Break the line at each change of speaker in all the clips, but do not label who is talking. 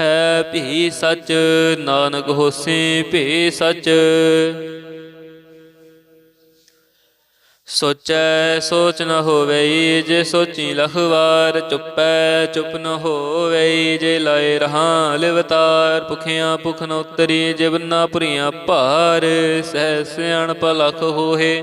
ਹੈ ਭੀ ਸਚ, ਨਾਨਕ ਹੋਸੀ ਭੀ ਸਚ। ਸੋਚੈ ਸੋਚ ਨ ਹੋਵੇ ਜੇ ਸੋਚੀ ਲਖਵਾਰ, ਚੁੱਪੈ ਚੁੱਪ ਨ ਹੋਵੇ ਜੇ ਲਾਏ ਰਹਾ ਲਿਵਤਾਰ, ਭੁਖਿਆਂ ਭੁਖ ਨ ਉਤਰੀ ਜਿਵਨਾ ਭੁਰੀਆਂ ਭਾਰ, ਸਹਿ ਸਿਆਣ ਪਲਖ ਹੋਏ।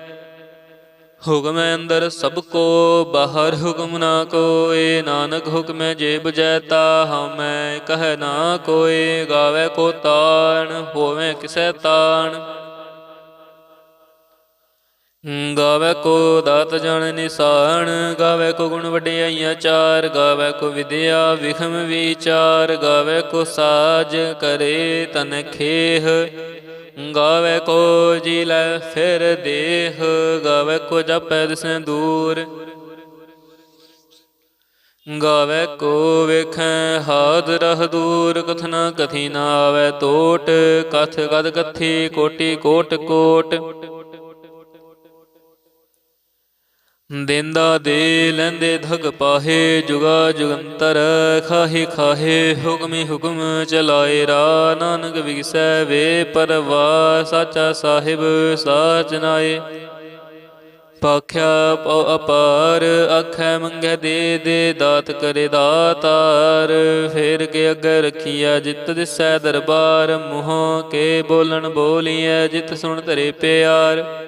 ਹੁਕਮ ਅੰਦਰ ਸਭ ਕੋ, ਬਾਹਰ ਹੁਕਮ ਨਾ ਕੋਏ। ਨਾਨਕ ਹੁਕਮੈ ਜੇ ਬਜੈਤਾ ਹਮੈ ਕਹਿ ਨਾ ਕੋਏ। ਗਾਵੇ ਕੋ ਤਾਣ, ਹੋਵੇ ਕਿਸੈ ਤਾਣ। ਗਾਵੇ ਕੋ ਦਾਤ ਜਨ ਨਿਸਾਨ ਗਾਵੇ ਕੋ ਗੁਣ ਵਡਿਆਈਆਂ ਚਾਰ। ਗਾਵੇ ਕੋ ਵਿਦਿਆ ਵਿਖਮ ਵਿਚਾਰ, ਗਾਵੇ ਕੋ ਸਾਜ ਕਰੇ ਤਨ ਖੇਹ। ਗਾਵੇ ਕੋ ਜੀ ਲੈ ਫਿਰ ਦੇਹ, ਗਾਵੇ ਕੋ ਜਪੈ ਦਿਸੈ ਦੂਰ। ਗਾਵੇ ਕੋ ਵੇਖੈ ਹਾਦ ਰਹ ਦੂਰ ਕਥਨਾ ਕਥੀ ਨਾ ਆਵੇ ਟੋਟ ਕਥ ਗਦ ਕਥੀ ਕੋਟੀ ਕੋਟ ਕੋਟ। ਦਿੰਦਾ ਦੇ ਲੈਂਦੇ ਧਗ ਪਾਹੇ, ਜੁਗਾ ਜੁਗੰਤਰ ਖਾਹੇ ਖਾਹੇ, ਹੁਕਮੀ ਹੁਕਮ ਚਲਾਏ। ਰਾ ਨਾਨਕ ਵਿਗਸੈ ਵੇ ਪਰਵਾ, ਸਾਚਾ ਸਾਹਿਬ ਸਾਚ ਨਾਏ। ਪਾਖਿਆ ਪਉ ਅਪਾਰ, ਆਖੈ ਮੰਗੈ ਦੇ ਦੇ, ਦਾਤ ਕਰੇ ਦਾਤਾਰ। ਫੇਰ ਕੇ ਅੱਗੇ ਰਖੀਆ ਜਿਤ ਦਿਸੈ ਦਰਬਾਰ। ਮੂੰਹ ਕੇ ਬੋਲਣ ਬੋਲੀਐ, ਜਿਤ ਸੁਣ ਧਰੇ ਪਿਆਰ।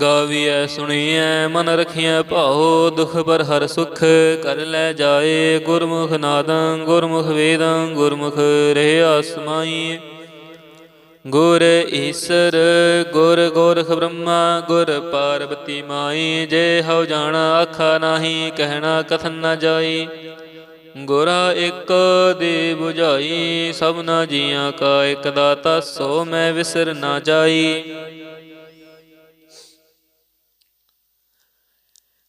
ਗਾਵੀਐ ਸੁਣੀਐ, ਮਨ ਰਖੀਐ ਭਾਉ, ਦੁਖ ਪਰ ਹਰ ਸੁਖ ਕਰ ਲੈ ਜਾਏ। ਗੁਰਮੁਖ ਨਾਦੰ, ਗੁਰਮੁਖ ਵੇਦੰ, ਗੁਰਮੁਖ ਰਹਿ ਅਸਮਾਈ ਗੁਰ ਈਸਰ, ਗੁਰ ਗੋਰਖ ਬ੍ਰਹਮਾ, ਗੁਰ ਪਾਰਵਤੀ ਮਾਈ। ਜੇ ਹਉ ਜਾਣ, ਆਖਾ ਨਾਹੀ, ਕਹਿਣਾ ਕਥਨ ਨਾ ਜਾਈ। ਗੁਰਾ ਇੱਕ ਦੇ 부ਝਾਈ ਸਭਨਾ ਜੀਆਂ ਕਾ ਇੱਕ ਦਾਤਾ, ਸੋ ਮੈਂ ਵਿਸਰ ਨਾ ਜਾਈ।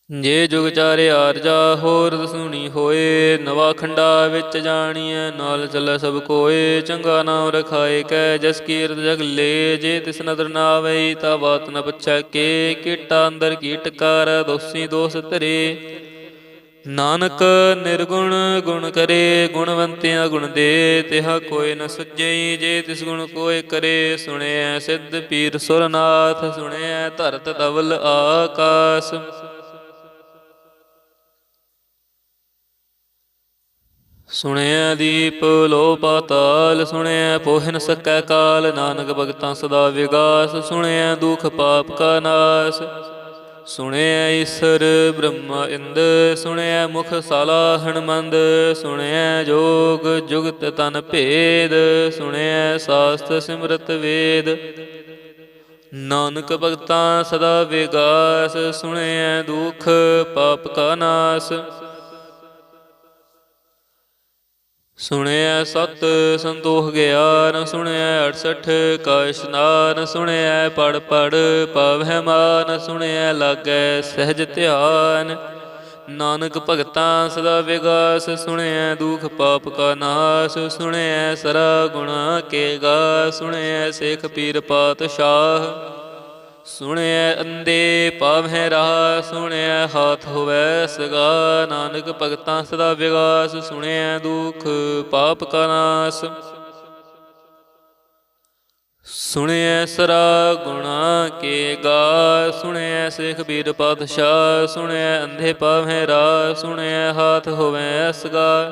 ਜੇ ਜੁਗ ਚਾਰੇ ਆਰਜਾ ਹੋਰ ਸੁਣੀ ਹੋਏ, ਨਵਾ ਖੰਡਾ ਵਿੱਚ ਜਾਣੀਐ, ਨਾਲ ਚੱਲੈ ਸਭ ਕੋਏ, ਚੰਗਾ ਨਾਮ ਰਖਾਏ ਕੈ, ਜਸ ਕੀਰਤ ਜਗ ਲੇ, ਜੇ ਤਿਸ ਨਦਰ ਨਾ ਆਵੇ ਤਾ ਬਾਤ ਨ ਪੁੱਛੈ ਕੇ, ਕੀਟਾ ਅੰਦਰ ਕੀਟਕਾਰ ਦੋਸੀ ਦੋਸ ਧਰੇ। ਨਾਨਕ ਨਿਰਗੁਣ ਗੁਣ ਕਰੇ, ਗੁਣਵੰਤਿਆ ਗੁਣ ਦੇ, ਤਿਹਾ ਕੋਈ ਨ ਸੁਝਈ ਜੇ ਤਿਸ ਗੁਣ ਕੋਇ ਕਰੇ, ਸੁਣਿਐ ਸਿੱਧ ਪੀਰ ਸੁਰਨਾਥ, ਸੁਣਿਐ ਧਰਤ ਧਵਲ ਆਕਾਸ। ਸੁਣਿਆ ਦੀਪ ਲੋ ਪਾਤਾਲ ਸੁਣਿਆ ਪੋਹਿ ਸਕੈ ਕਾਲ, ਨਾਨਕ ਭਗਤਾਂ ਸਦਾ ਵਿਗਾਸ ਸੁਣਿਆ ਦੁਖ ਪਾਪ ਕਾ ਨਾਸ। ਸੁਣਿਆ ਈਸਰ ਬ੍ਰਹਮਾ ਇੰਦ ਸੁਣਿਆ ਮੁਖ ਸਾਲਾ ਹਣਮੰਦ ਸੁਣਿਆ ਜੋਗ ਜੁਗਤ ਤਨ ਭੇਦ ਸੁਣਿਆ ਸਾਸਤ ਸਿਮਰਤ ਵੇਦ। ਨਾਨਕ ਭਗਤਾਂ ਸਦਾ ਵਿਗਾਸ ਸੁਣਿਆ ਦੁਖ ਪਾਪ ਕਾ ਨਾਸ। ਸੁਣਿਆ ਸਤ ਸੰਤੋਖ ਗਿਆਨ ਸੁਣਿਆ 68 ਕਾ ਇਸ਼ਨਾਨ ਸੁਣਿਆ ਪੜ ਪੜ ਪਵਹਿ ਮਾਨ ਸੁਣਿਆ ਲਾਗੈ ਸਹਿਜ ਧਿਆਨ। ਨਾਨਕ ਭਗਤਾਂ ਸਦਾ ਵਿਗਾਸ ਸੁਣਿਆ ਦੁਖ ਪਾਪ ਕਾ ਨਾਸ ਸੁਣਿਆ ਸਰਾ ਗੁਣਾ ਕੇ ਗਾ ਸੁਣਿਆ ਸੇਖ ਪੀਰ ਪਾਤਸ਼ਾਹ। ਸੁਣਿਐ ਅੰਦੇ ਪਾਵਹਿ ਰਹਾ, ਸੁਣਿਐ ਹਾਥ ਹੋਵੈ ਸਗਾ। ਨਾਨਕ ਭਗਤਾਂ ਸਦਾ ਵਿਗਾਸ, ਸੁਣਿਐ ਦੁਖ ਪਾਪ ਕਾ ਨਾਸ। ਸੁਣਿਐ ਸਰਾ ਗੁਣਾ ਕੇ ਗਾ, ਸੁਣਿਐ ਸਿਖ ਬੀਰ ਪਾਤਸ਼ਾਹ, ਸੁਣਿਐ ਅੰਧੇ ਪਾਵਹਿ ਰਾ ਸੁਣਿਐ ਹਾਥ ਹੋਵੈ ਅਸਗਾ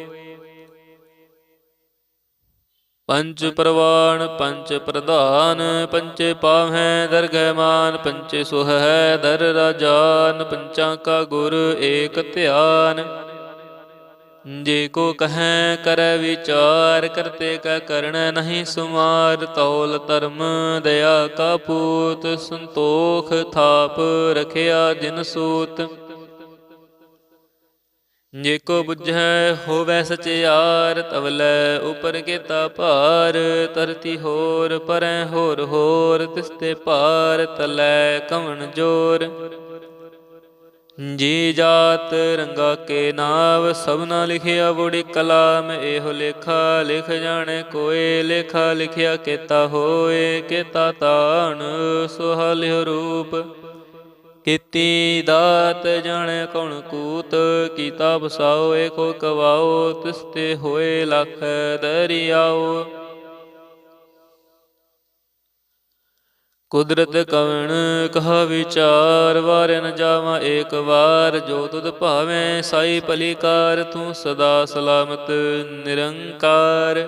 ਪੰਚ ਪ੍ਰਵਾਨ ਪੰਚ ਪ੍ਰਧਾਨ ਪੰਚੇ ਪਾਵਹਿ ਦਰਗਹਿ ਮਾਨ ਪੰਚੇ ਸੁਹੈ, ਦਰ ਰਾਜਾਨ, ਪੰਚਾਂ ਕਾ ਗੁਰ ਏਕ ਧਿਆਨ। ਜੇ ਕੋ ਕਹੈ, ਕਰੈ ਵਿਚਾਰ, ਕਰਤੇ ਕਾ ਕਰਣ ਨਹੀਂ ਸੁਮਾਰ, ਤੌਲ ਧਰਮ ਦਇਆ ਕਾ ਪੂਤ, ਸੰਤੋਖ ਥਾਪ ਰਖਿਆ ਜਿਨ ਸੂਤ। ਜੇ ਕੋ ਬੁਝੈ ਹੋਵੈ ਸਚਿਆਰ ਤਵਲੈ ਉਪਰ ਕੀਤਾ ਭਾਰ, ਧਰਤੀ ਹੋਰ ਪਰੈ ਹੋਰ ਹੋਰ ਤਿਸਤੇ ਭਾਰ ਤਲੈ ਕਵਣ ਜੋਰ। ਜੀ ਜਾਤ ਰੰਗਾ ਕੇ ਨਾਮ ਸਭਨਾ ਲਿਖਿਆ ਬੁੜੀ ਕਲਾਮ, ਇਹੋ ਲੇਖਾ ਲਿਖ ਜਾਣੇ ਕੋਏ, ਲੇਖਾ ਲਿਖਿਆ ਕੀਤਾ ਹੋਏ, ਕੀਤਾ ਤਾਣ ਸੁਹਾਲਿਓ ਰੂਪ। ਕੀਤੀ ਦਾਤ ਜਾਣੇ ਕੌਣ ਕੂਤ, ਕੀਤਾ ਬਸਾਓ ਏਕੋ ਕਵਾਓ ਤਿਸਤੇ ਹੋਏ ਲਖ ਦਰਿਆਓ। ਕੁਦਰਤ ਕਵਣ, ਕਹਾ ਵਿਚਾਰ ਵਾਰ ਨ ਜਾਵਾਂ ਏਕ ਵਾਰ, ਜੋ ਤੁਧ ਭਾਵੇਂ, ਸਾਈ ਭਲੀਕਾਰ, ਤੂੰ ਸਦਾ ਸਲਾਮਤ, ਨਿਰੰਕਾਰ।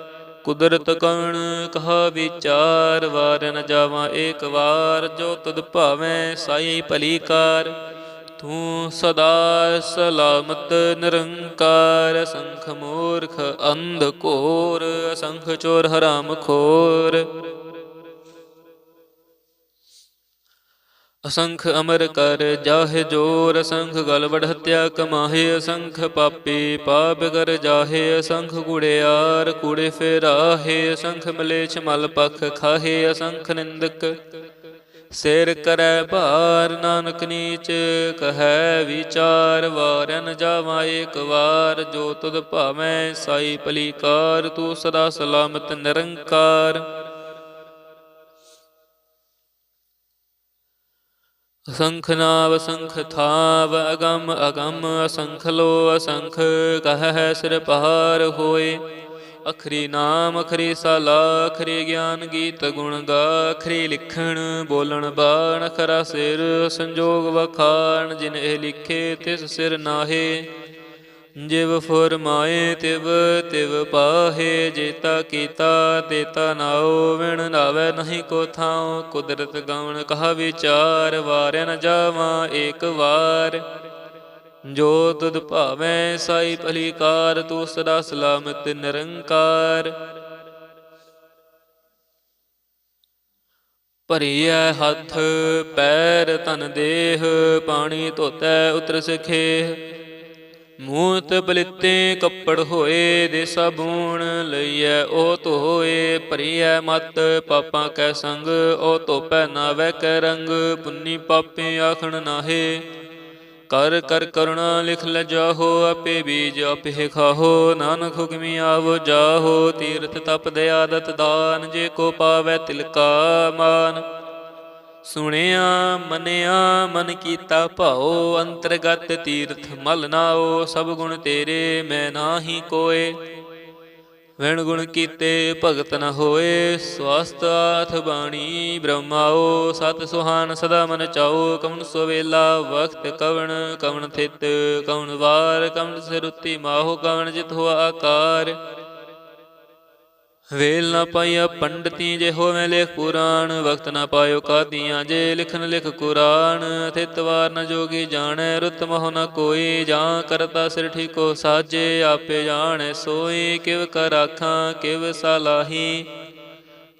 ਕੁਦਰਤ ਕਣ, ਕਹਾ ਵਿਚਾਰ, ਵਾਰ ਨ ਜਾਵਾਂ ਏਕ ਵਾਰ, ਜੋ ਤਦ ਭਾਵੇਂ ਸਾਈ ਭਲੀ ਕਾਰ ਤੂੰ ਸਦਾ ਸਲਾਮਤ ਨਿਰੰਕਾਰ, ਅਸੰਖ ਮੂਰਖ ਅੰਧ ਕੋਰ ਅਸੰਖ ਚੋਰ ਹਰਾਮ ਖੋਰ। ਅਸੰਖ ਅਮਰ ਕਰ ਜਾਹੇ ਜੋਰ, ਅਸੰਖ ਗਲ ਵਡ ਹਤਿਆ ਕਮਾਹੇ ਅਸੰਖ ਪਾਪੀ, ਪਾਪ ਕਰ ਜਾਹੇ ਅਸੰਖ ਕੁੜਿਆਰ ਕੁੜੇ ਫੇਰਾਹੇ ਅਸੰਖ ਮਲੇਛ ਮਲ ਪਖ ਖਾਹੇ ਅਸੰਖ ਨਿੰਦਕ। ਸਿਰ ਕਰੈ ਭਾਰ ਨਾਨਕ ਨੀਚ, ਕਹੈ ਵਿਚਾਰ ਵਾਰਨ ਜਾਵਾਂ ਏਕ ਵਾਰ। ਜੋ ਤੁਧ ਭਾਵੇਂ ਸਾਈ ਭਲੀਕਾਰ, ਤੂੰ ਸਦਾ ਸਲਾਮਤ ਨਿਰੰਕਾਰ। ਅਸੰਖ ਨਾਵ ਅਸੰਖ ਥਾਵ ਅਗੰਮ ਅਗੰਮ ਅਸੰਖ ਲੋ ਅਸੰਖ ਕਹੈ ਸਿਰ ਪਹਾਰ ਹੋਏ। ਅਖਰੀ ਨਾਮ ਅਖਰੀ ਸਾਲਾ ਅਖਰੀ ਗਿਆਨ ਗੀਤ ਗੁਣ ਗਾ ਅਖਰੀ ਲਿਖਣ ਬੋਲਣ ਬਾਣ ਅਖਰਾ ਸਿਰ ਸੰਜੋਗ ਵਖਾਣ ਜਿਨ ਇਹ ਲਿਖੇ ਤਿਸ ਸਿਰ ਨਾਹੇ। ਜਿਵ ਫਰਮਾਏ ਤਿਵ ਤਿਵ ਪਾਹੇ ਜੇਤਾ ਕੀਤਾ ਤੇਤਾ ਨਾਉ ਵਿਣ ਨਾਵੇ ਨਹੀਂ ਕੋ ਥਾਉ, ਕੁਦਰਤ ਗਵਣ ਕਹਾ ਵਿਚਾਰ ਵਾਰਿ ਨ ਜਾਵਾਂ ਏਕ ਵਾਰ। ਜੋ ਤੁਧ ਭਾਵੇਂ ਸਾਈ ਭਲੀਕਾਰ, ਤੂੰ ਸਦਾ ਸਲਾਮਤ ਨਿਰੰਕਾਰ। ਭਰੀਐ ਹੱਥ, ਪੈਰ ਤਨ ਦੇਹ, ਪਾਣੀ ਧੋਤੈ ਉਤਰ ਸਖੇ। ਮੂਤ ਪਲਿੱਤੇ ਕੱਪੜ ਹੋਏ ਦੇ ਸਾਬੂਣ ਲਈਐ, ਉਹ ਧੋਏ ਭਰੀਐ ਮਤ, ਪਾਪਾਂ ਕੈ ਸੰਗ, ਉਹ ਧੋਪੈ ਨਾਵੈ ਕੈ ਰੰਗ, ਪੁੰਨੀ ਪਾਪੇ ਆਖਣ ਨਾਹੇ। ਕਰ ਕਰ ਕਰੁਣਾ ਲਿਖ ਲੈ ਜਾਹੋ, ਆਪੇ ਬੀਜ ਆਪੇ ਖਾਹੋ, ਨਾਨਕ ਹੁਕਮੀ ਆਵੋ ਜਾਹੋ, ਤੀਰਥ ਤਪ ਦੇ ਆਦਤ ਦਾਨ, ਜੇ ਕੋ ਪਾਵੈ ਤਿਲਕਾ ਮਾਨ। ਸੁਣਿਆ, ਮਨਿਆ, ਮਨ ਕੀਤਾ ਭਾਉ, ਅੰਤਰਗਤ ਤੀਰਥ ਮਲ ਨਾਓ ਸਭ ਗੁਣ ਤੇਰੇ ਮੈਂ ਨਾਹੀ ਕੋਏ। ਵਿਣ ਗੁਣ ਕੀਤੇ ਭਗਤ ਨ ਹੋਏ ਸਵਸਤ ਆਥ ਬਾਣੀ ਬ੍ਰਹਮਾਓ ਸਤ ਸੁਹਾਨ ਸਦਾ ਮਨ ਚਾਓ ਕਵਨ ਸੋਵੇਲਾ ਵਕਤ ਕਵਣ ਕਵਣ ਥਿਤ, ਕਵਣ ਵਾਰ ਕਵਨ ਸਿਰੁਤੀ ਮਾਹੋ, ਕਵਣ ਜਿਤ ਹੋਆ ਆਕਾਰ। ਵੇਲ ਨਾ ਪਾਈਆ ਪੰਡਤੀ ਜੇ ਹੋਵੇਂ ਲੇਖ ਪੁਰਾਣ ਵਕਤ ਨਾ ਪਾਇਓ ਕਾਦੀਆਂ ਜੇ ਲਿਖਨ ਲਿਖ ਕੁਰਾਨ ਥਿਤਵਾਰ ਨ ਜੋਗੀ ਜਾਣੈ, ਰੁਤ ਮਹੁ ਨ ਕੋਈ, ਜਾਂ ਕਰਤਾ ਸਿਰ ਠੀਕੋ ਸਾਜੇ, ਆਪੇ ਜਾਣੈ ਸੋਈ, ਕਿਵ ਕਰ ਆਖਾਂ, ਕਿਵ ਸਲਾਹੀ।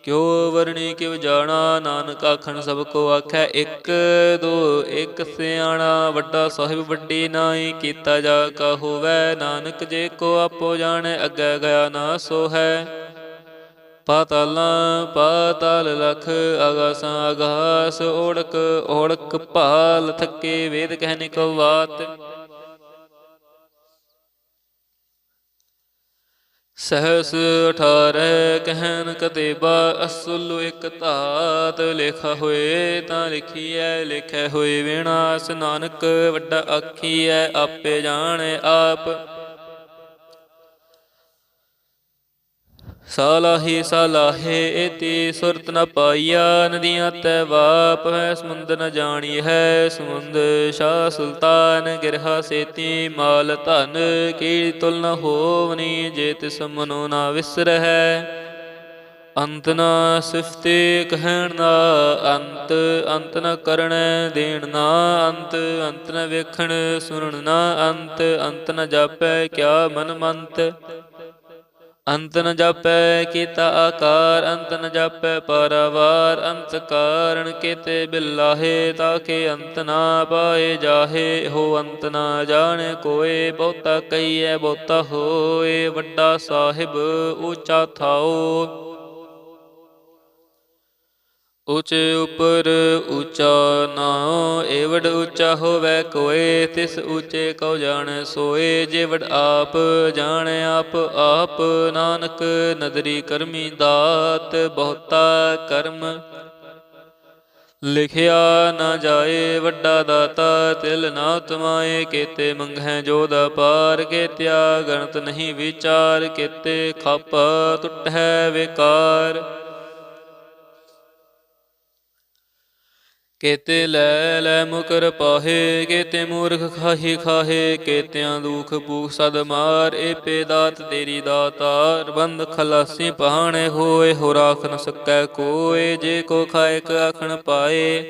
ਕਿਉ ਵਰਣੀ ਕਿਵ ਜਾਣਾ, ਨਾਨਕ ਆਖਣ ਸਭ ਕੋ ਆਖੈ ਇੱਕ, ਦੋ ਇੱਕ ਸਿਆਣਾ, ਵੱਡਾ ਸਾਹਿਬ ਵੱਡੀ ਨਾਈ ਕੀਤਾ ਜਾ ਕਾ ਹੋਵੈ, ਨਾਨਕ ਜੇ ਕੋ ਆਪੋ ਜਾਣੈ, ਅੱਗੇ ਗਿਆ ਨਾ ਸੋ ਹੈ ਪਾਤਾਲਾਂ, ਪਾਤਾਲ ਲਖ ਆਗਾਸਾਂ ਆਗਾਸ ਓੜਕ ਓੜਕ ਭਾਲ, ਥੱਕੇ ਵੇਦ ਕਹਿਨੇ ਕੋ ਬਾਤ ਸਹਸ 18 ਕਹਿਨ ਕਤੇਬਾ, ਅਸੁਲ ਇਕ ਧਾਤ ਲੇਖਾ ਹੋਏ, ਤਾਂ ਲਿਖੀਐ, ਲਿਖੈ ਹੋਏ ਵਿਨਾਸ਼ ਨਾਨਕ ਵੱਡਾ ਆਖੀਐ, ਆਪੇ ਜਾਣੈ ਆਪ। ਸਾਲਾਹੀ ਸਾਲਾਹੇ ਏਤੀ ਸੁਰਤ ਨ ਪਾਈਆ, ਨਦੀਆਂ ਤੈ ਵਾਪ ਹੈ ਸਮੁੰਦ ਨ ਜਾਣੀ ਹੈ, ਸਮੁੰਦ ਸ਼ਾ ਸੁਲਤਾਨ ਗਿਰਹਾ ਸੇਤੀ, ਮਾਲ ਧਨ ਕੀ ਤੁਲ ਨ ਹੋਵਨੀ, ਜੇ ਤਿਸ ਮਨੋ ਨਾ ਵਿਸਰਹਿ ਅੰਤ ਨਾ ਸਿਫਤੇ ਕਹਿਣ ਨਾ ਅੰਤ ਅੰਤ ਨ ਕਰਣ ਦੇਣ ਨਾ ਅੰਤ ਅੰਤ ਨ ਵੇਖਣ ਸੁਣਨ ਨਾ ਅੰਤ ਅੰਤ ਨ ਜਾਪੈ ਕਿਆ ਮਨ ਮੰਤ। ਅੰਤ ਨ ਜਾਪੈ ਕੀਤਾ ਆਕਾਰ, ਅੰਤ ਨ ਜਾਪੈ ਪਰਵਾਰ, ਅੰਤ ਕਾਰਣ ਕੀਤੇ ਬਿਲਾਹੇ ਤਾਕੇ ਅੰਤ ਨਾ ਪਾਏ ਜਾਹੇ, ਹੋ ਅੰਤ ਨਾ ਜਾਣੇ ਕੋਏ, ਬਹੁਤਾ ਕਈਐ ਬਹੁਤਾ ਹੋਏ, ਵੱਡਾ ਸਾਹਿਬ ਉੱਚਾ ਥਾਓ। ਉਚੇ ਉਪਰ ਉੱਚਾ ਨਾ, ਏਵੜ ਉੱਚਾ ਹੋਵੇ ਕੋਏ, ਤਿਸ ਉੱਚੇ ਕਉ ਜਾਣੈ ਸੋਏ, ਜੇਵੜ ਆਪ ਜਾਣੈ ਆਪ ਆਪ ਨਾਨਕ ਨਦਰੀ ਕਰਮੀ ਦਾਤ, ਬਹੁਤਾ ਕਰਮ ਲਿਖਿਆ ਨਾ ਜਾਏ, ਵੱਡਾ ਦਾਤਾ ਤਿਲ ਨਾ ਤਮਾਏ, ਕੀਤੇ ਮੰਗਹਿ ਜੋਦਾ ਪਾਰ, ਕੀਤਿਆ ਗਣਤ ਨਹੀਂ ਵਿਚਾਰ, ਕੇਤੇ ਖਪ ਟੁੱਟੈ ਵਿਕਾਰ। ਕੇਤੇ ਲੈ ਲੈ ਮੁਕਰ ਪਾਹੇ, ਕੇਤੇ ਮੂਰਖ ਖਾਹੀ ਖਾਹੇ, ਕੇਤਿਆਂ ਦੁਖ ਭੂਖ ਸਦ ਮਾਰ ਏ ਪੇ ਦਾਤ ਤੇਰੀ ਦਾਤਾਰ, ਬੰਦ ਖਲਾਸੀ ਪਹਾਣੇ ਹੋਏ ਹੋ ਰਾਖ ਨ ਸਕੈ ਕੋਏ, ਜੇ ਕੋ ਖਾਇਕ ਆਖਣ ਪਾਏ।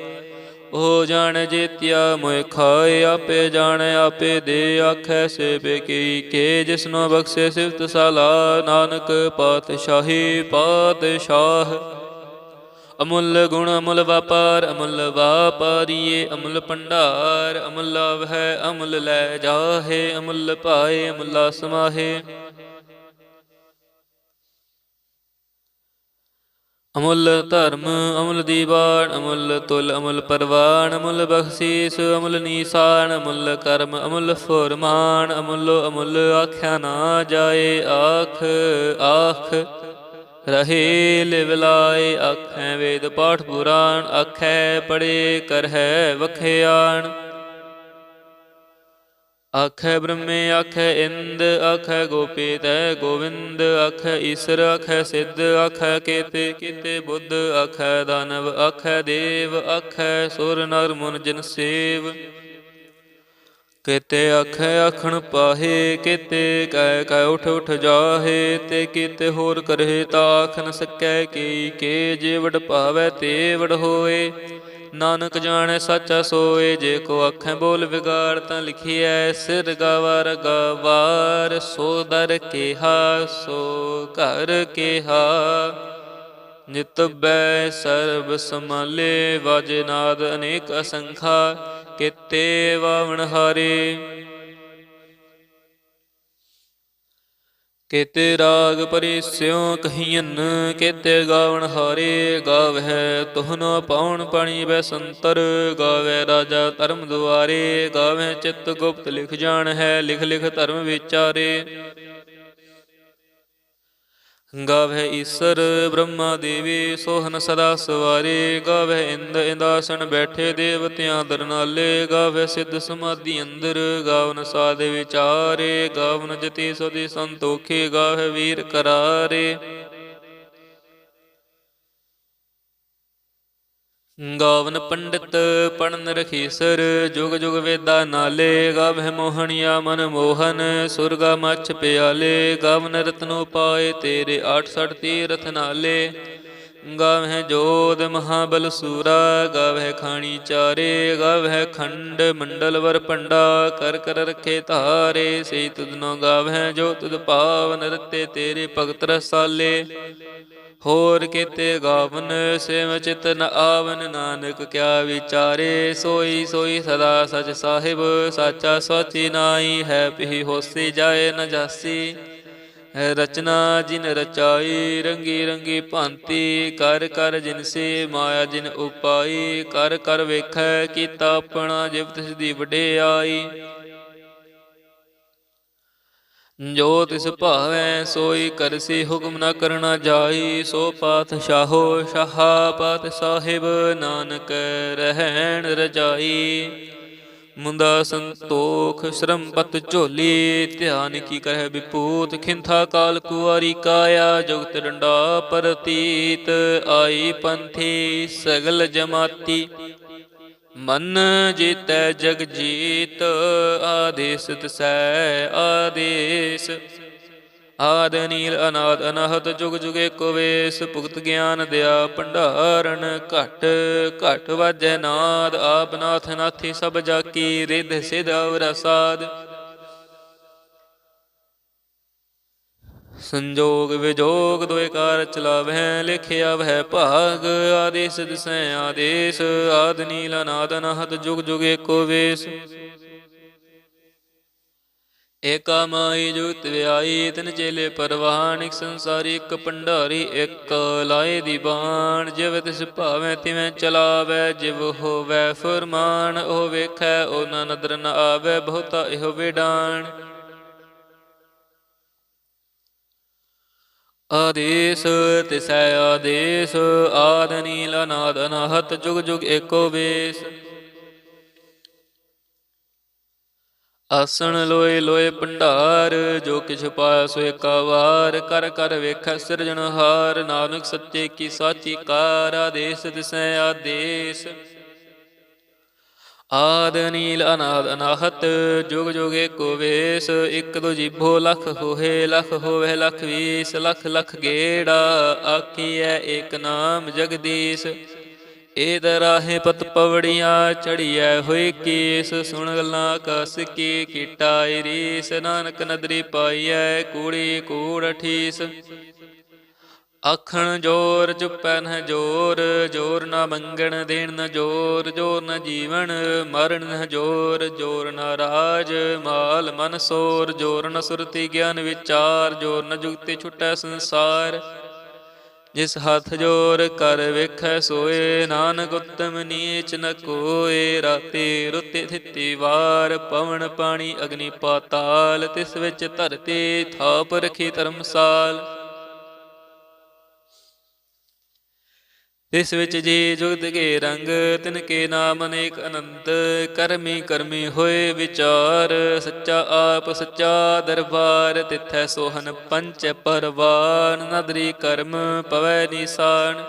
ਉਹ ਜਾਣ ਜੇਤਿਆ ਮੋਇ ਖਾਏ, ਆਪੇ ਜਾਣੈ ਆਪੇ ਦੇ, ਆਖੈ ਸੇ ਬੇਕੀ ਕੇ ਜਿਸਨੋ ਬਖਸ਼ੇ ਸਿਫਤ ਸਾਲਾ, ਨਾਨਕ ਪਾਤਸ਼ਾਹੀ ਪਾਤਸ਼ਾਹ। ਅਮੁੱਲ ਗੁਣ, ਅਮੁੱਲ ਵਪਾਰ, ਅਮੁੱਲ ਵਾਪਾਰੀਏ, ਅਮੁੱਲ ਭੰਡਾਰ, ਅਮੁੱਲ ਵਹਿ ਅਮੁੱਲ ਲੈ ਜਾਹੇ, ਅਮੁੱਲ ਭਾਏ ਅਮੁੱਲਾ ਸਮਾਹੇ ਅਮੁੱਲ ਧਰਮ, ਅਮੁੱਲ ਦੀਵਾਨ, ਅਮੁੱਲ ਤੁਲ, ਅਮੁੱਲ ਪਰਵਾਨ, ਅਮੁੱਲ ਬਖਸ਼ੀਸ, ਅਮੁੱਲ ਨੀਸਾਨ, ਅਮੁੱਲ ਕਰਮ, ਅਮੁੱਲ ਫੁਰਮਾਨ, ਅਮੁੱਲ ਅਮੁੱਲ ਆਖਿਆ ਨਾ ਜਾਏ, ਆਖ ਆਖ। ਰਹੇ ਲਿਵ ਲਾਏ ਆਖੈ ਵੇਦ ਪਾਠ ਪੁਰਾਣ, ਆਖੈ ਪੜੇ ਕਰਹਿ ਵਖਿਆਣ। ਆਖੈ ਬ੍ਰਹਮੇ, ਆਖੈ ਇੰਦ, ਆਖੈ ਗੋਪੀ ਤੈ ਗੋਵਿੰਦ, ਆਖੈ ਈਸਰ, ਆਖੈ ਸਿੱਧ, ਆਖੈ ਕੇਤੇ, ਕੀਤੇ ਬੁੱਧ, ਆਖੈ ਦਾਨਵ, ਆਖੈ ਦੇਵ, ਆਖੈ ਸੁਰ ਨਰ ਮਨ ਜਨ ਸੇਵ। ਕਿਤੇ ਆਖੈ ਆਖਣ ਪਾਹੇ, ਕੇਤੇ ਕਹਿ ਕਹਿ ਉਠ ਉਠ ਜਾਹੇ, ਤੇ ਕੀਤੇ ਹੋਰ ਕਰਹਿ ਤਾ ਸਕੈ ਕੀ, ਕੇ ਜੇ ਵਡ ਭਾਵੈ ਤੇ ਵਡ ਹੋਏ। ਨਾਨਕ ਜਾਣੈ ਸਾਚਾ ਸੋਏ, ਜੇ ਕੋ ਆਖੈ ਬੋਲ ਵਿਗਾੜ ਤਾਂ ਲਿਖੀਐ, ਸਿਰ ਗਵਾਰ ਗਵਾਰ, ਸੋ ਦਰ ਕੇਹਾ, ਸੋ ਘਰ ਕਿਹਾ। ਨਿਤ ਬੈ ਸਰਬ ਸਮਾਲੇ ਵਜ ਨਾਦ ਅਨੇਕ ਅਸੰਖਾ ਕਿਤੇ ਵਵਣ ਹਰੇ। ਕਿਤੇ ਰਾਗ ਪਰਿਸਿਉ ਕਹੀਨ ਕਿਤੇ ਗਾਵਣ ਹਾਰੇ। ਗਾਵਹਿ ਤੁਹਨੋ ਪਾਉਣ ਪਾਣੀ ਬੈਸੰਤਰ ਗਾਵੈ ਰਾਜਾ ਧਰਮ ਦੁਆਰੇ। ਗਾਵੈ ਚਿਤ ਗੁਪਤ ਲਿਖ ਜਾਣ ਹੈ, ਲਿਖ ਲਿਖ ਧਰਮ ਵਿਚਾਰੇ। ਗਾਵੇ ਈਸਰ ਬ੍ਰਹਮਾ ਦੇਵੀ, ਸੋਹਨ ਸਦਾ ਸਵਾਰੇ। ਗਾਵੇ ਇੰਦ ਇੰਦਾਸਨ ਬੈਠੇ ਦੇਵਤਿਆਂ ਦਰਨਾਲੇ। ਗਾਵੇ ਸਿੱਧ ਸਮਾਧੀ ਅੰਦਰ, ਗਾਵਨ ਸਾਧ ਵਿਚਾਰੇ। ਗਾਵਨ ਜਤੀ ਸੋਦੀ ਸੰਤੋਖੇ ਗਾਵੇ ਵੀਰ ਕਰਾਰੇ। ਗਾਵਨ ਪੰਡਿਤ ਪੜਨ ਰਖੀਸਰ ਜੁਗ ਜੁਗ ਵੇਦਾ ਨਾਲੇ, ਗਾਵਹਿ ਮੋਹਣਿਆ ਮਨ ਮੋਹਨ, ਸੁਰਗਾ ਮਛ ਪਿਆਲੇ, ਗਾਵਨ ਰਤਨੋ ਪਾਏ ਤੇਰੇ 68 ਤੀਰਥ ਨਾਲੇ। ਗਾਵਹਿ ਜੋਦ ਮਹਾਬਲ ਸੂਰਾ, ਗਾਵਹਿ ਖਾਣੀ ਚਾਰੇ, ਗਾਵਹਿ ਖੰਡ ਮੰਡਲ ਵਰ ਪੰਡਾ ਕਰ ਕਰ ਰਖੇ ਧਾਰੇ ਸੇ ਤੁਧ ਨੋ ਗਾਵਹਿ ਜੋ ਤੁਧ ਪਾਵਨ ਰਤੇ ਤੇਰੇ ਭਗਤ ਰਸਾਲੇ। ਹੋਰ ਕੀਤੇ ਗਾਵਨ ਸਿਮ ਚਿਤ ਨ ਆਵਨ, ਨਾਨਕ ਕਿਆ ਵਿਚਾਰੇ, ਸੋਈ ਸੋਈ ਸਦਾ ਸਚ ਸਾਹਿਬ, ਸਾਚਾ ਸੋਚੀ ਨਾਈ ਹੈ ਪਿਹ ਹੋਸੀ ਜਾਏ ਨ ਜਾਸੀ। ਰਚਨਾ ਜਿਨ ਰਚਾਈ, ਰੰਗੀ ਰੰਗੀ ਭਾਂਤੀ, ਕਰ ਕਰ ਜਿਨ ਸੇ ਮਾਇਆ ਜਿਨ ਉਪਾਈ, ਕਰ ਕਰ ਵੇਖੈ ਕੀਤਾ ਆਪਣਾ ਜਿਵ ਤਿਸ ਦੀ ਵਡਿਆਈ। ਜੋ ਤਿਸ ਭਾਵੈ ਸੋਈ ਕਰਸੀ ਹੁਕਮ ਨਾ ਕਰਨਾ ਜਾਈ, ਸੋ ਪਾਤ ਸ਼ਾਹੋ ਸ਼ਾਹਾ, ਪਾਤ ਸਾਹਿਬ ਨਾਨਕ ਰਹਿਣ ਰਜਾਈ। ਮੁੰਦਾ ਸੰਤੋਖ ਸ਼ਰਮ ਪਤ ਝੋਲੀ, ਧਿਆਨ ਕੀ ਕਰਹਿ ਵਿਪੂਤ ਖਿੰਥਾ ਕਾਲ ਕੁਆਰੀ ਕਾਇਆ, ਜੁਗਤ ਡੰਡਾ ਪਰਤੀਤ, ਆਈ ਪੰਥੀ ਸਗਲ ਜਮਾਤੀ। ਮਨ ਜੀਤੈ ਜਗ ਜੀਤ, ਆਦੇਸ ਤਸੈ ਆਦੇਸ। ਆਦ ਨੀਲ ਅਨਾਦ ਅਨਹਤ ਜੁਗ ਜੁਗੇ ਕੋ ਵੇਸ, ਭੁਗਤ ਗਿਆਨ ਦਿਆ ਭੰਡਾਰਨ ਘਟ ਘਟ ਵਾਜੈ ਨਾਦ, ਆਪ ਨਾਥ ਨਾਥੀ ਸਭ ਜਾਕੀ, ਰਿਧ ਸਿਧ ਅਵਰ ਸਾਧ ਸੰਜੋਗ ਵਿਜੋਗ ਦੋਇ ਕਾਰ ਚਲਾਵਹਿ, ਲਿਖਿਆ ਵਹਿ ਭਾਗ, ਆਦੇਸ ਦਿਸੈ ਆਦੇਸ, ਆਦ ਨੀਲ ਅਨਾਦ ਅਨਹਤ ਜੁਗ ਜੁਗ ਏਕੋ ਵੇਸ। ਏਕਾ ਮਾਈ ਜੁਗਤ ਵਿਆਈ ਤਿਨ ਚੇਲੇ ਪਰਵਾਨ ਇਕ ਸੰਸਾਰੀ ਇਕ ਭੰਡਾਰੀ, ਇਕ ਲਾਏ ਦੀ ਬਾਣ। ਜਿਵ ਤਿਸ ਭਾਵੇਂ ਤਿਵੇਂ ਚਲਾਵੇ, ਜਿਵ ਹੋਵੇ ਫਰਮਾਨ, ਉਹ ਵੇਖੈ ਉਹ ਨਾ ਨਦਰ ਨ ਆਵੇ, ਬਹੁਤਾ ਇਹੋ ਵਿਡਾਣ। ਆਦੇਸ ਤਿਸੈ ਆਦੇਸ, ਆਦ ਨੀਲ ਅਨਾਦ ਅਨਾਹਤ, ਜੁਗ ਜੁਗ ਏਕੋ ਵੇਸ। ਆਸਣ ਲੋਏ ਲੋਏ ਭੰਡਾਰ, ਜੋ ਕਿਛ ਪਾਇਆ ਸੋ ਏਕਾ ਵਾਰ ਕਰ ਕਰ ਵੇਖੈ ਸਿਰਜਣਹਾਰ ਨਾਨਕ ਸੱਚੇ ਕੀ ਸਾਚੀ ਕਾਰ। ਆਦੇਸ ਤਿਸੈ ਆਦੇਸ। ਆਦ ਨੀਲ ਅਨਾਦ ਅਨਾਹਤ, ਜੁਗ ਜੁਗ ਏਕੋ ਵੇਸ। ਇਕ ਦੋ ਜੀਭੋ ਲਖ ਹੋਏ ਲਖ ਹੋਵੇ ਲਖ ਵੀਸ। ਲਖ ਲਖ ਗੇੜਾ, ਆਖੀਐ ਏਕ ਨਾਮ ਜਗਦੀਸ਼। ਏ ਦਰਾਹੇ ਪਤ ਪਵੜੀਆਂ ਚੜੀਐ ਹੋਈ ਕੀਸ, ਸੁਣ ਗੱਲਾਂ ਆਕਾਸ ਕੀ ਕੀਟਾਈ ਰੀਸ, ਨਾਨਕ ਨਦਰੀ ਪਾਈਐ ਕੂੜੀ ਕੂੜ ਠੀਸ। ਆਖਣ ਜੋਰ ਚੁੱਪੈ ਨ ਜੋਰ ਜੋਰ ਨਾ ਮੰਗਣ ਦੇਣ ਨ ਜੋਰ ਜੋਰ ਨ ਜੀਵਨ ਮਰਨ ਨ ਜੋਰ ਜੋਰ ਨ ਰਾਜ ਮਾਲ ਮਨ ਸੋਰ, ਜੋਰ ਨ ਸੁਰਤੀ ਗਿਆਨ ਵਿਚਾਰ, ਜੋਰ ਨ ਜੁਗਤੀ ਛੁਟੈ ਸੰਸਾਰ। ਜਿਸ ਹੱਥ ਜੋਰ ਕਰ ਵੇਖੈ ਸੋਏ, ਨਾਨਕ ਉਤਮ ਨੀਚ ਨ ਕੋਏ, ਰਾਤੇ ਰੁੱਤੇ ਥਿੱਤੀ ਵਾਰ, ਪਵਨ ਪਾਣੀ ਅਗਨੀ ਪਾਤਾਲ, ਤਿਸ ਵਿੱਚ ਧਰਤੀ ਥਾਪ ਰਖੀ ਧਰਮਸਾਲ। ਇਸ ਵਿੱਚ ਜੀ ਜੁਗਤ ਕੇ ਰੰਗ, ਤਿਨ ਕੇ ਨਾਮ ਅਨੇਕ ਅਨੰਤ, ਕਰਮੀ ਕਰਮੀ ਹੋਏ ਵਿਚਾਰ, ਸੱਚਾ ਆਪ ਸੱਚਾ ਦਰਬਾਰ, ਤਿਥੈ ਸੋਹਨ ਪੰਚ ਪਰਵਾਨ, ਨਦਰੀ ਕਰਮ ਪਵੈ ਨਿਸਾਨ।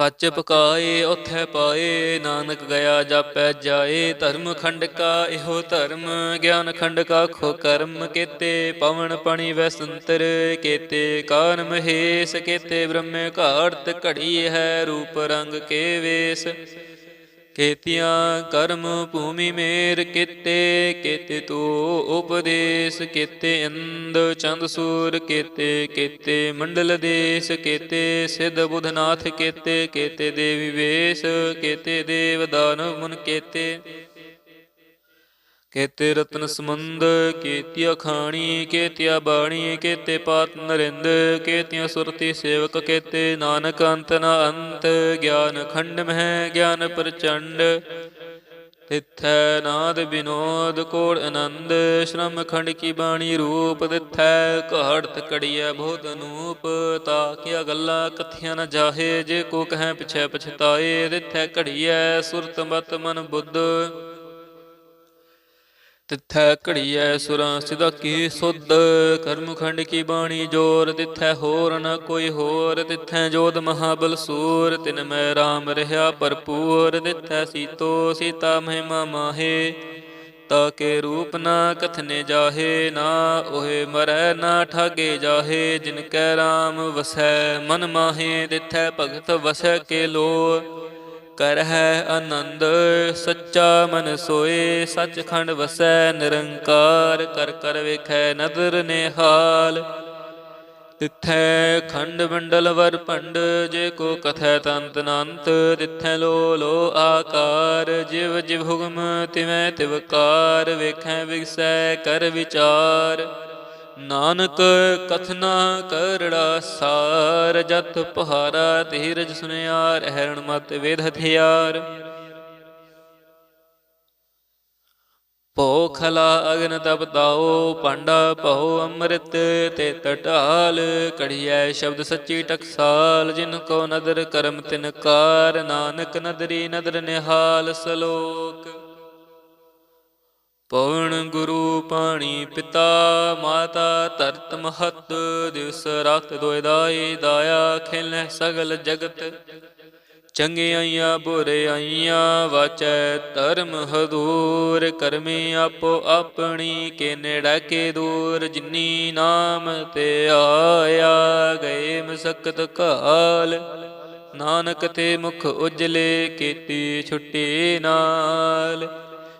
ਸੱਚ ਪਕਾਏ, ਉਥੈ ਪਾਏ, ਨਾਨਕ ਗਿਆ ਜਾਪੈ ਜਾਏ, ਧਰਮ ਖੰਡ ਕਾ ਇਹੋ ਧਰਮ, ਗਿਆਨ ਖੰਡ ਕਾ ਖੋ ਕਰਮ ਕੇਤੇ, ਪਵਨ ਪਣੀ ਵੈ ਕੇਤੇ ਕੀਤੇ, ਕਾਨ ਮਹੇਸ਼ ਕੇਤੇ, ਬ੍ਰਹਮੇ ਘਾੜਤ ਘੜੀ ਹੈ, ਰੂਪ ਰੰਗ ਕੇ ਵੇਸ। ਕੀਤਿਆਂ ਕਰਮ ਭੂਮੀ ਮੇਰ ਕੀਤੇ ਕੀਤੇ ਤੋ ਉਪਦੇਸ਼, ਕੀਤੇ ਇੰਦ ਚੰਦ ਸੂਰ, ਕੀਤੇ ਕੀਤੇ ਮੰਡਲ ਦੇਸ਼, ਕੀਤੇ ਸਿਧ ਬੁਧਨਾਥ, ਕੀਤੇ ਕੀਤੇ ਦੇਵੀ ਵੇਸ਼, ਕੀਤੇ ਦੇਵ ਦਾਨਵ ਮੁਨ ਕੀਤੇ। ਕੇਤੇ ਰਤਨ ਸਮੁੰਦ ਕੇਤਿਆ ਖਾਣੀ, ਕੇਤਿਆ ਬਾਣੀ, ਕੇਤੇ ਪਾਤ ਨਰਿੰਦ, ਕੇਤਿਆ ਸੁਰਤੀ ਸੇਵਕ, ਕੇਤੇ ਨਾਨਕ ਅੰਤ ਨਾ ਅੰਤ, ਗਿਆਨ ਖੰਡ ਮਹਿ, ਗਿਆਨ ਪ੍ਰਚੰਡ। ਤਿਥੈ ਨਾਦ ਵਿਨੋਦ ਕੋੜ ਆਨੰਦ, ਸ਼ਰਮ ਖੰਡ ਕੀ ਬਾਣੀ ਰੂਪ ਤਿਥੈ ਘਾੜਤ ਕੜੀਐ ਬਹੁਤ ਅਨੂਪ ਤਾ ਕੀਆ ਗੱਲਾਂ ਕਥਿਆ ਨ ਜਾਹੇ, ਜੇ ਕੋ ਕਹੈ ਪਿਛੈ ਪਛਤਾਏ ਤਿਥੈ ਘੜੀਐ ਸੁਰਤ ਮਤ ਮਨ ਬੁੱਧ। ਤਿੱਥੈ ਘੜੀਐ ਸੁਰਾਂ ਸਿਦਾ ਕੀ ਸੁਧ, ਕਰਮਖੰਡ ਕੀ ਬਾਣੀ ਜੋਰ ਤਿਥੈ ਹੋਰ ਨ ਕੋਈ ਹੋਰ, ਤਿੱਥੈ ਜੋਤ ਮਹਾਬਲ ਸੂਰ, ਤਿਨ ਮੈਂ RAM ਰਹਾ ਭਰਪੂਰ, ਤਿਥੈ ਸੀਤੋ ਸੀਤਾ ਮਹਿਮਾ ਮਾਹੇ, ਤਾ ਕੇ ਰੂਪ ਨਾ ਕਥਨੇ ਜਾਹੇ, ਨਾ ਓਏ ਮਰੈ ਨਾ ਠਾਗੇ ਜਾਹੇ, ਜਿਨ ਕੈ RAM ਵਸੈ ਮਨ ਮਾਹੇ, ਤਿਥੈ ਭਗਤ ਵਸੈ ਕੇ ਲੋ ਕਰ ਹੈ ਆਨੰਦ, ਸੱਚਾ ਮਨ ਸੋਏ, ਸੱਚਖੰਡ ਵਸੈ ਨਿਰੰਕਾਰ, ਕਰ ਕਰ ਵੇਖੈ ਨਦਰ ਨਿਹਾਲ। ਤਿੱਥੈ ਖੰਡ ਮੰਡਲ ਵਰ ਭੰਡ, ਜੇ ਕੋ ਕਥੈ ਤੰਤ ਅਨੰਤ ਤਿੱਥੈ ਲੋ ਲੋ ਆਕਾਰ। ਜਿਵ ਜਿਵ ਹੁਗਮ ਤਿਵੈ ਤਿਵਕਾਰ ਵੇਖੈ ਵਿਗਸੈ ਕਰ ਵਿਚਾਰ। ਨਾਨਕ ਕਥਨਾ ਕਰੜਾ ਸਾਰ, ਜਤ ਪਹਾਰਾ ਧੀਰਜ ਸੁਨਿਆਰ, ਹੈਰਣ ਮਤ ਵੇਦ ਹਥਿਆਰ। ਭੋ ਖਲਾ ਅਗਨ ਤਪ ਪਾਂਡਾ ਭਉ ਅੰਮ੍ਰਿਤ ਤੇ ਟਟਾਲ ਕੜੀਐ ਸ਼ਬਦ ਸੱਚੀ ਟਕਸਾਲ, ਜਿਨ ਕੋ ਨਦਰ ਕਰਮ ਤਿਨ ਕਾਰ, ਨਾਨਕ ਨਦਰੀ ਨਦਰ ਨਿਹਾਲ ਸਲੋਕ। ਪਵਨ ਗੁਰੂ ਪਾਣੀ ਪਿਤਾ, ਮਾਤਾ ਧਰਤ ਮਹਤ, ਦਿਵਸ ਰਾਤ ਦੋਇ ਦਾਇਆ, ਖੇਲੈ ਸਗਲ ਜਗਤ। ਚੰਗਿਆਈਆਂ ਬੁਰਿਆਈਆਂ ਵਾਚੈ ਧਰਮ ਹਦੂਰ, ਕਰਮੇ ਆਪੋ ਆਪਣੀ ਕੇ ਨੇੜਾ ਕੇ ਦੂਰ, ਜਿਨੀ ਨਾਮ ਤੇ ਆਇਆ, ਗਏ ਮਸਕਤ ਕਾਲ ਨਾਨਕ ਤੇ ਮੁਖ ਉਜਲੇ, ਕੀਤੀ ਛੁੱਟੀ ਨਾਲ।